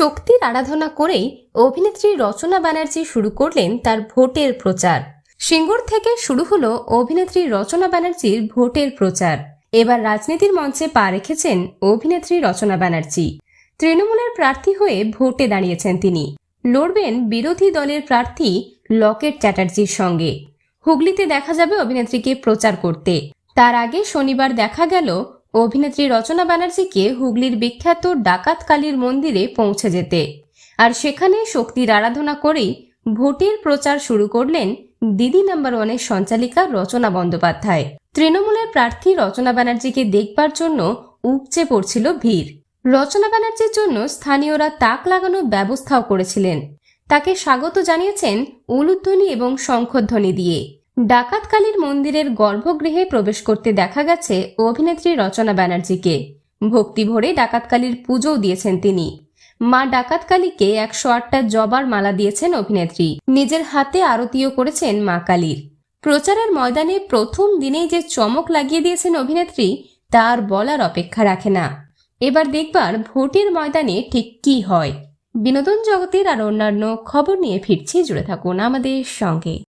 শক্তির আরাধনা করেই অভিনেত্রী রচনা ব্যানার্জি শুরু করলেন তার ভোটের প্রচার। সিঙ্গুর থেকে শুরু হলো অভিনেত্রী রচনা ব্যানার্জির ভোটের প্রচার। এবার রাজনীতির মঞ্চে পা রেখেছেন অভিনেত্রী রচনা ব্যানার্জি। তৃণমূলের প্রার্থী হয়ে ভোটে দাঁড়িয়েছেন তিনি। লড়বেন বিরোধী দলের প্রার্থী লকেট চ্যাটার্জির সঙ্গে। হুগলিতে দেখা যাবে অভিনেত্রীকে প্রচার করতে। তার আগে শনিবার দেখা গেল অভিনেত্রী রচনা ব্যানার্জিকে হুগলির বিখ্যাত ডাকাত কালীর মন্দিরে পৌঁছে যেতে। আর সেখানে শক্তির আরাধনা করেই ভোটের প্রচার শুরু করলেন দিদি নাম্বার ওয়ানের সঞ্চালিকা রচনা বন্দ্যোপাধ্যায়। তৃণমূলের প্রার্থী রচনা ব্যানার্জিকে দেখবার জন্য উপচে পড়ছিল ভিড়। রচনা ব্যানার্জির জন্য স্থানীয়রা তাক লাগানোর ব্যবস্থাও করেছিলেন। তাকে স্বাগত জানিয়েছেন উলুধ্বনি এবং শঙ্খধ্বনি দিয়ে। ডাকাতকালীর মন্দিরের গর্ভগৃহে প্রবেশ করতে দেখা গেছে অভিনেত্রী রচনা ব্যানার্জিকে। ভক্তি ভরে ডাকাতকালীর পুজোও দিয়েছেন তিনি। মা ডাকাতকালীকে একশো আটটা জবার মালা দিয়েছেন অভিনেত্রী। নিজের হাতে আরতিও করেছেন মা কালীর। প্রচারের ময়দানে প্রথম দিনেই যে চমক লাগিয়ে দিয়েছেন অভিনেত্রী তার বলার অপেক্ষা রাখে না। এবার দেখবার ভোটের ময়দানে ঠিক কি হয়। বিনোদন জগতের আর অন্যান্য খবর নিয়ে ফিরছি, জুড়ে থাকুন আমাদের সঙ্গে।